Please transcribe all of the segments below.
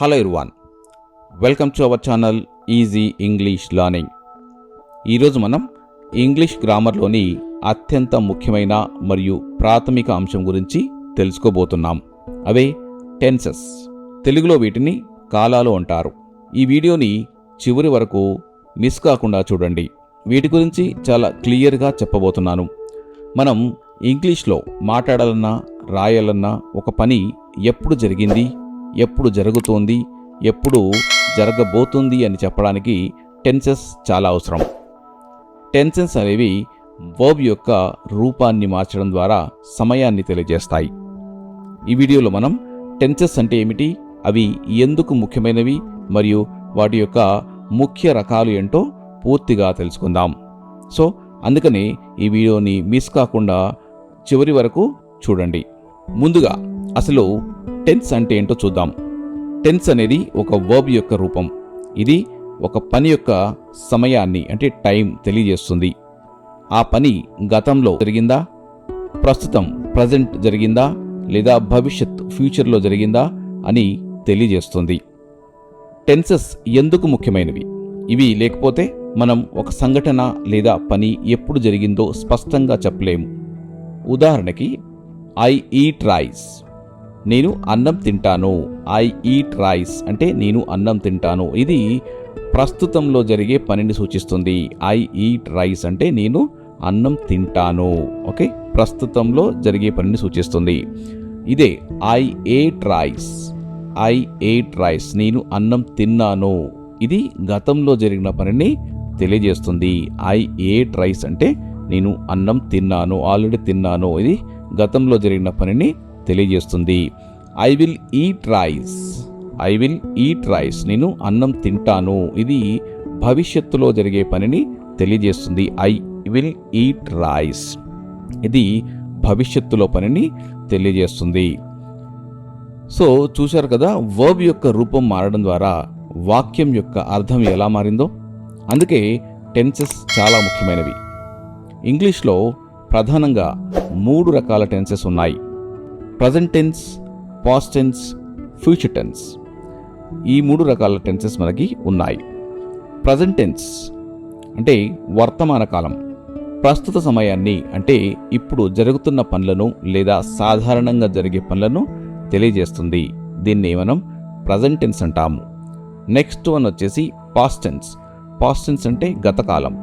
Hello Irwan welcome to our channel easy English learning ఈరోజు మనం English గ్రామర్లోని అత్యంత ముఖ్యమైన మరియు ప్రాథమిక అంశం గురించి తెలుసుకోబోతున్నాం. అవే టెన్సెస్ తెలుగులో వీటిని కాలాలు అంటారు. ఈ వీడియోని చివరి వరకు మిస్ కాకుండా చూడండి. వీటి గురించి చాలా క్లియర్గా చెప్పబోతున్నాను. మనం ఇంగ్లీష్లో మాట్లాడాలన్నా రాయాలన్నా ఒక పని ఎప్పుడు జరిగింది? ఎప్పుడు జరుగుతోంది ఎప్పుడు జరగబోతుంది అని చెప్పడానికి టెన్సెస్ చాలా అవసరం. టెన్సెస్ అనేవి వర్బ్ యొక్క రూపాన్ని మార్చడం ద్వారా సమయాన్ని తెలియజేస్తాయి. ఈ వీడియోలో మనం టెన్సెస్ అంటే ఏమిటి అవి ఎందుకు ముఖ్యమైనవి మరియు వాటి యొక్క ముఖ్య రకాలు ఏంటో పూర్తిగా తెలుసుకుందాం. సో అందుకని ఈ వీడియోని మిస్ కాకుండా చివరి వరకు చూడండి. ముందుగా అసలు టెన్స్ అంటే ఏంటో చూద్దాం. టెన్స్ అనేది ఒక వర్బ్ యొక్క రూపం. ఇది ఒక పని యొక్క సమయాన్ని అంటే టైం తెలియజేస్తుంది. ఆ పని గతంలో జరిగిందా? ప్రస్తుతం ప్రజెంట్ జరిగిందా? లేదా భవిష్యత్ ఫ్యూచర్లో జరిగిందా? అని తెలియజేస్తుంది. టెన్సెస్ ఎందుకు ముఖ్యమైనవి? ఇవి లేకపోతే మనం ఒక సంఘటన లేదా పని ఎప్పుడు జరిగిందో స్పష్టంగా చెప్పలేము. ఉదాహరణకి ఐ ఈట్ రైస్ నేను అన్నం తింటాను. ఐ ఈట్ రైస్ అంటే నేను అన్నం తింటాను. ఇది ప్రస్తుతంలో జరిగే పనిని సూచిస్తుంది. ఐ ఈట్ రైస్ అంటే నేను అన్నం తింటాను. ఓకే? ప్రస్తుతంలో జరిగే పనిని సూచిస్తుంది. ఇదే I ate rice. I ate rice. నేను అన్నం తిన్నాను. ఇది గతంలో జరిగిన పనిని తెలియజేస్తుంది. ఐ ఏట్ రైస్ అంటే నేను అన్నం తిన్నాను. ఆల్రెడీ తిన్నాను. ఇది గతంలో జరిగిన పనిని తెలియజేస్తుంది. I will eat rice I will eat rice నేను అన్నం తింటాను. ఇది భవిష్యత్తులో జరిగే పనిని తెలియజేస్తుంది. ఐ విల్ ఈట్ రైస్ ఇది భవిష్యత్తులో పనిని తెలియజేస్తుంది. సో చూశారు కదా వర్బ్ యొక్క రూపం మారడం ద్వారా వాక్యం యొక్క అర్థం ఎలా మారిందో? అందుకే టెన్సెస్ చాలా ముఖ్యమైనవి. ఇంగ్లీష్లో ప్రధానంగా మూడు రకాల టెన్సెస్ ఉన్నాయి. Present tense past tense future tense ఈ మూడు రకాల టెన్సెస్ మనకి ఉన్నాయి. ప్రజెంట్ టెన్స్ అంటే వర్తమాన కాలం. ప్రస్తుత సమయాన్ని అంటే ఇప్పుడు జరుగుతున్న పనులను లేదా సాధారణంగా జరిగే పనులను తెలియజేస్తుంది. దీన్ని మనం ప్రజెంట్ టెన్స్ అంటాము నెక్స్ట్ వన్ వచ్చేసి పాస్ట్ టెన్స్ పాస్ట్ టెన్స్ అంటే గతకాలం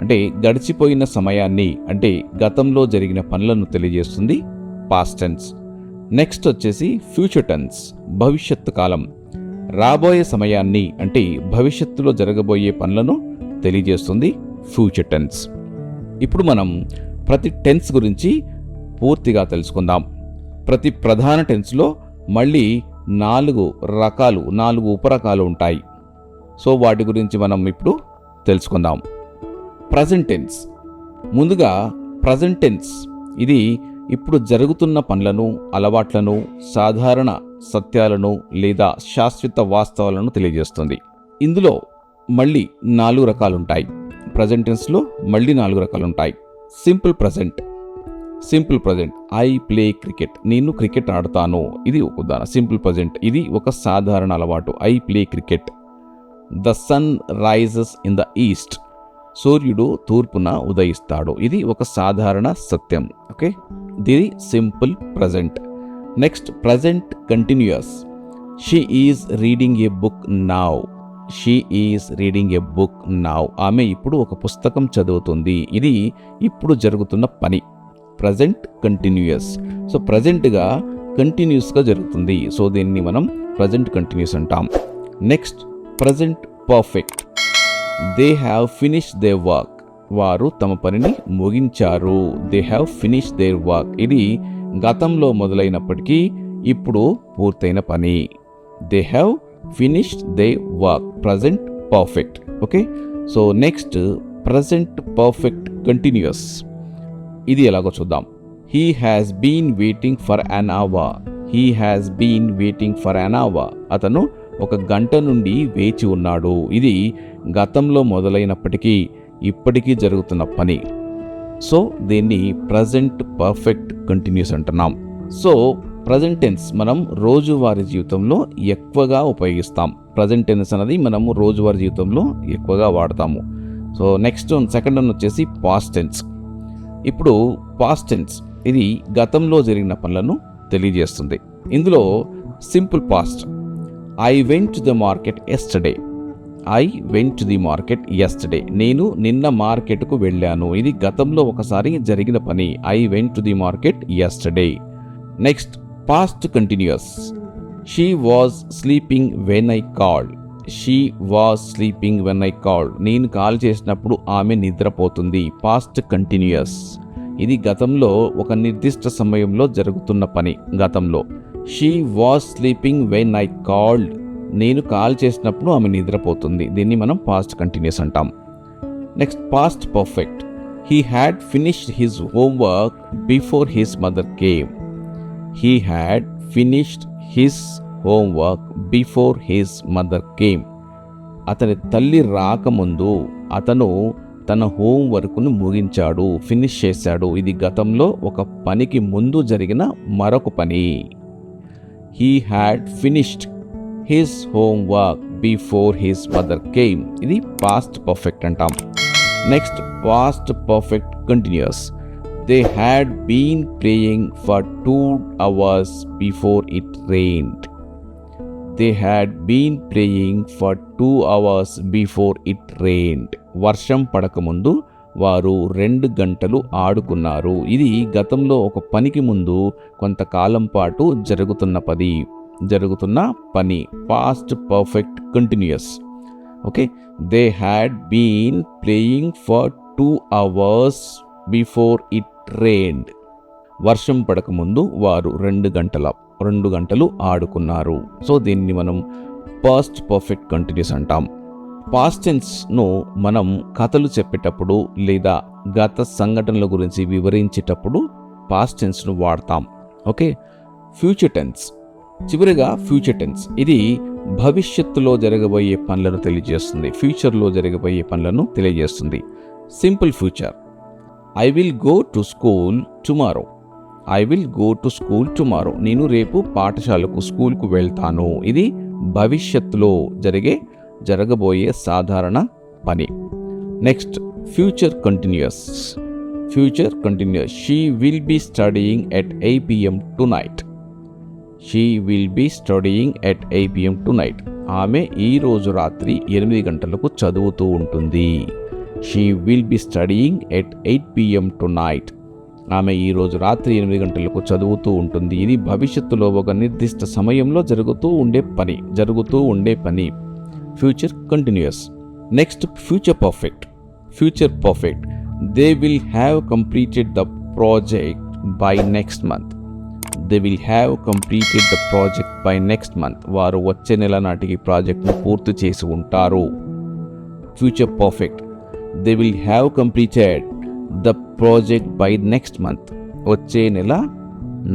అంటే గడిచిపోయిన సమయాన్ని అంటే గతంలో జరిగిన పనులను తెలియజేస్తుంది పాస్ట్ టెన్స్ నెక్స్ట్ వచ్చేసి ఫ్యూచర్ టెన్స్ భవిష్యత్తు కాలం. రాబోయే సమయాన్ని అంటే భవిష్యత్తులో జరగబోయే పనులను తెలియజేస్తుంది ఫ్యూచర్ టెన్స్ ఇప్పుడు మనం ప్రతి టెన్స్ గురించి పూర్తిగా తెలుసుకుందాం. ప్రతి ప్రధాన టెన్స్లో మళ్ళీ నాలుగు రకాలు నాలుగు ఉపరకాలు ఉంటాయి. సో వాటి గురించి మనం ఇప్పుడు తెలుసుకుందాం. ప్రజెంట్ టెన్స్ ముందుగా ప్రజెంట్ టెన్స్ ఇది ఇప్పుడు జరుగుతున్న పనులను అలవాట్లను సాధారణ సత్యాలను లేదా శాశ్వత వాస్తవాలను తెలియజేస్తుంది. ఇందులో మళ్ళీ నాలుగు రకాలుంటాయి. ప్రజెంట్ టెన్స్లో మళ్ళీ నాలుగు రకాలుంటాయి. Simple present simple present I play cricket నేను క్రికెట్ ఆడతాను. ఇది ఒక ఉదాహరణ. సింపుల్ ప్రజెంట్ ఇది ఒక సాధారణ అలవాటు. I play cricket the sun rises in the east సూర్యుడు తూర్పున ఉదయిస్తాడు. ఇది ఒక సాధారణ సత్యం. ఓకే? ఇది simple present. Next present continuous. She is reading a book now. She is reading a book now. ఆమె ఇప్పుడు ఒక పుస్తకం చదువుతుంది. ఇది ఇప్పుడు జరుగుతున్న పని. Present continuous. సో ప్రజెంట్గా కంటిన్యూస్గా జరుగుతుంది. సో దీన్ని మనం ప్రజెంట్ కంటిన్యూస్ అంటాం. Next present perfect. They have finish their work వారు తమ పనిని ముగించారు. They have finish their work ఇది గతంలో మొదలైనప్పటికీ ఇప్పుడు పూర్తయిన పని. They have finished their work present perfect okay so next present perfect continuous ఇది ఎలాగో చూద్దాం. He has been waiting for an hour he has been waiting for an hour అతను ఒక గంట నుండి వేచి ఉన్నాడు. ఇది గతంలో మొదలైనప్పటికీ ఇప్పటికీ జరుగుతున్న పని. సో దీన్ని ప్రజెంట్ పర్ఫెక్ట్ కంటిన్యూస్ అంటున్నాం. సో ప్రజెంట్ టెన్స్ మనం రోజువారీ జీవితంలో ఎక్కువగా ఉపయోగిస్తాం. ప్రజెంట్ టెన్స్ అనేది మనము రోజువారీ జీవితంలో ఎక్కువగా వాడతాము. సో నెక్స్ట్ సెకండ్ వన్ వచ్చేసి పాస్ట్ టెన్స్ ఇప్పుడు పాస్ట్ టెన్స్ ఇది గతంలో జరిగిన పనులను తెలియజేస్తుంది. ఇందులో simple past I went to the market yesterday I went to the market yesterday నేను నిన్న మార్కెట్కు వెళ్ళాను. ఇది గతంలో ఒకసారి జరిగిన పని. I went to the market yesterday next past continuous she was sleeping when I called she was sleeping when I called నేను కాల్ చేసినప్పుడు ఆమె నిద్రపోతుంది. పాస్ట్ కంటిన్యూస్ ఇది గతంలో ఒక నిర్దిష్ట సమయంలో జరుగుతున్న పని. గతంలో. She was sleeping when I called నేను కాల్ చేసినప్పుడు ఆమె నిద్రపోతుంది. దీన్ని మనం పాస్ట్ కంటిన్యూస్ అంటాం. Next past perfect he had finished his homework before his mother came he had finished his homework before his mother came అతని తల్లి రాకముందు అతను తన హోంవర్క్ను ముగించాడు ఫినిష్ చేశాడు. ఇది గతంలో ఒక పనికి ముందు జరిగిన మరొక పని. He had finished his homework before his mother came ఇది పాస్ట్ పర్ఫెక్ట్ అంటాం. Next past perfect continuous they had been playing for two hours before it rained they had been playing for two hours before it rained వర్షం పడకముందు వారు రెండు గంటలు ఆడుకున్నారు. ఇది గతంలో ఒక పనికి ముందు కొంతకాలం పాటు జరుగుతున్న పది జరుగుతున్న పని. Past perfect continuous okay they had been playing for two hours before it rained వర్షం పడకముందు వారు రెండు గంటల రెండు గంటలు ఆడుకున్నారు. సో దీన్ని మనం పాస్ట్ పర్ఫెక్ట్ కంటిన్యూస్ అంటాం. పాస్టెన్స్ను మనం కథలు చెప్పేటప్పుడు లేదా గత సంఘటనల గురించి వివరించేటప్పుడు పాస్టెన్స్ను వాడతాం. ఓకే? ఫ్యూచర్ టెన్స్ చివరిగా ఫ్యూచర్ టెన్స్ ఇది భవిష్యత్తులో జరగబోయే పనులను తెలియజేస్తుంది. ఫ్యూచర్లో జరగబోయే పనులను తెలియజేస్తుంది. Simple future I will go to school tomorrow I will go to school tomorrow నేను రేపు పాఠశాలకు స్కూల్కు వెళ్తాను. ఇది భవిష్యత్తులో జరిగే జరగబోయే సాధారణ పని. Next future continuous future continuous she will be studying at eight PM tonight she will be studying at eight PM tonight ఆమె ఈరోజు రాత్రి ఎనిమిది గంటలకు చదువుతూ ఉంటుంది. She will be studying at eight PM tonight ఆమె ఈరోజు రాత్రి ఎనిమిది గంటలకు చదువుతూ ఉంటుంది. ఇది భవిష్యత్తులో ఒక నిర్దిష్ట సమయంలో జరుగుతూ ఉండే పని. జరుగుతూ ఉండే పని. Future continuous next future perfect future perfect they will have completed the project by next month they will have completed the project by next month వారు వచ్చే నెల నాటికి ప్రాజెక్ట్ను పూర్తి చేసి ఉంటారు. Future perfect they will have completed the project by next month వచ్చే నెల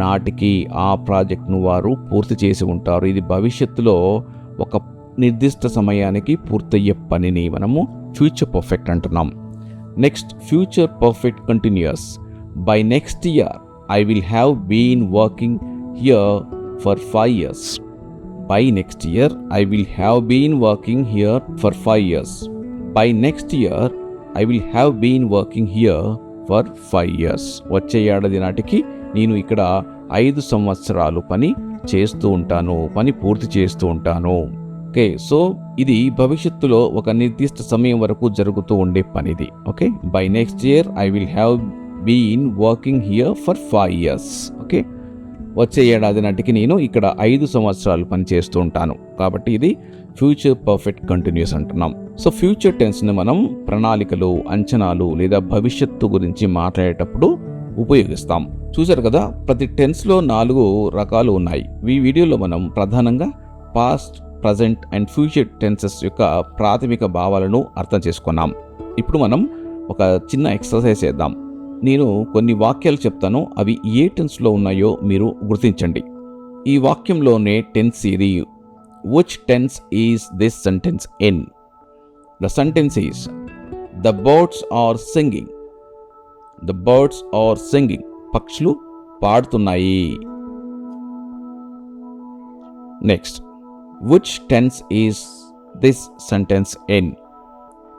నాటికి ఆ ప్రాజెక్ట్ను వారు పూర్తి చేసి ఉంటారు. ఇది భవిష్యత్తులో ఒక నిర్దిష్ట సమయానికి పూర్తయ్యే పనిని మనము ఫ్యూచర్ పర్ఫెక్ట్ అంటున్నాం. Next future perfect continuous by next year I will have been working here for five years by next year I will have been working here for five years by next year I will have been working here for five years వచ్చే ఏడాది నాటికి నేను ఇక్కడ ఐదు సంవత్సరాలు పని చేస్తూ ఉంటాను. పని పూర్తి చేస్తూ ఉంటాను. ఓకే సో ఇది భవిష్యత్తులో ఒక నిర్దిష్ట సమయం వరకు జరుగుతూ ఉండే పనిది. Okay by next year I will have been working here for five years. Okay వచ్చే ఏడాది నాటికి నేను ఇక్కడ ఐదు సంవత్సరాలు పని చేస్తూ ఉంటాను. కాబట్టి ఇది ఫ్యూచర్ పర్ఫెక్ట్ కంటిన్యూస్ అంటున్నాం. సో ఫ్యూచర్ టెన్స్ని మనం ప్రణాళికలు అంచనాలు లేదా భవిష్యత్తు గురించి మాట్లాడేటప్పుడు ఉపయోగిస్తాం. చూశారు కదా ప్రతి టెన్స్లో నాలుగు రకాలు ఉన్నాయి. ఈ వీడియోలో మనం ప్రధానంగా past present and future tenses యొక్క ప్రాథమిక భావాలను అర్థం చేసుకున్నాం. ఇప్పుడు మనం ఒక చిన్న ఎక్సర్సైజ్ చేద్దాం. నేను కొన్ని వాక్యాలు చెప్తాను. అవి ఏ టెన్స్లో ఉన్నాయో మీరు గుర్తించండి. ఈ వాక్యంలోనే టెన్స్ ఇది. Which tense is this sentence in the sentence is the birds are singing the birds are singing పక్షులు పాడుతున్నాయి. Next which tense is this sentence in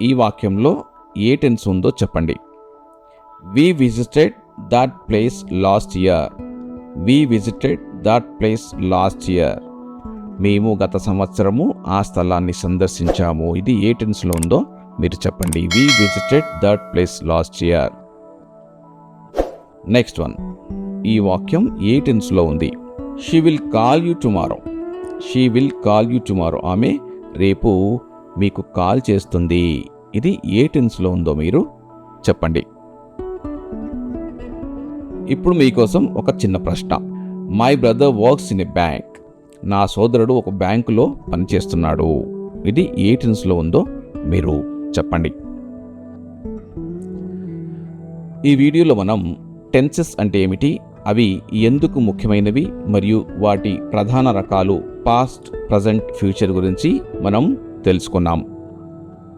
ఈ వాక్యంలో ఏ టెన్స్ ఉందో చెప్పండి. We visited that place last year we visited that place last year మేము గత సంవత్సరము ఆ స్థలాన్ని సందర్శించాము. ఇది ఏ టెన్స్లో ఉందో మీరు చెప్పండి. We visited that place last year next one ఈ వాక్యం ఏ టెన్స్లో ఉంది? She will call you tomorrow she will call you tomorrow. ఆమె రేపు మీకు కాల్ చేస్తుంది. ఇది ఏ టెన్స్లో ఉందో మీరు చెప్పండి. ఇప్పుడు మీకోసం ఒక చిన్న ప్రశ్న. My brother works in a bank నా సోదరుడు ఒక బ్యాంకులో పనిచేస్తున్నాడు. ఇది ఏ టెన్స్లో ఉందో మీరు చెప్పండి. ఈ వీడియోలో మనం టెన్సెస్ అంటే ఏమిటి? అవి ఎందుకు ముఖ్యమైనవి? మరియు వాటి ప్రధాన రకాలు పాస్ట్ ప్రజెంట్ ఫ్యూచర్ గురించి మనం తెలుసుకున్నాం.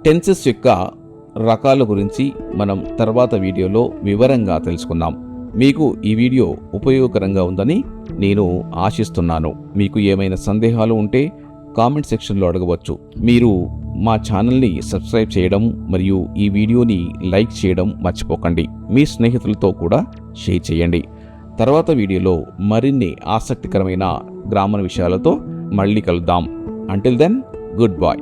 టెన్సెస్ యొక్క రకాల గురించి మనం తర్వాత వీడియోలో వివరంగా తెలుసుకుందాం మీకు ఈ వీడియో ఉపయోగకరంగా ఉందని నేను ఆశిస్తున్నాను. మీకు ఏమైనా సందేహాలు ఉంటే కామెంట్ సెక్షన్లో అడగవచ్చు. మీరు మా ఛానల్ని సబ్స్క్రైబ్ చేయడం మరియు ఈ వీడియోని లైక్ చేయడం మర్చిపోకండి. మీ స్నేహితులతో కూడా షేర్ చేయండి. తర్వాత వీడియోలో మరిన్ని ఆసక్తికరమైన గ్రామర్ విషయాలతో మళ్ళీ కలుద్దాం. Until then good bye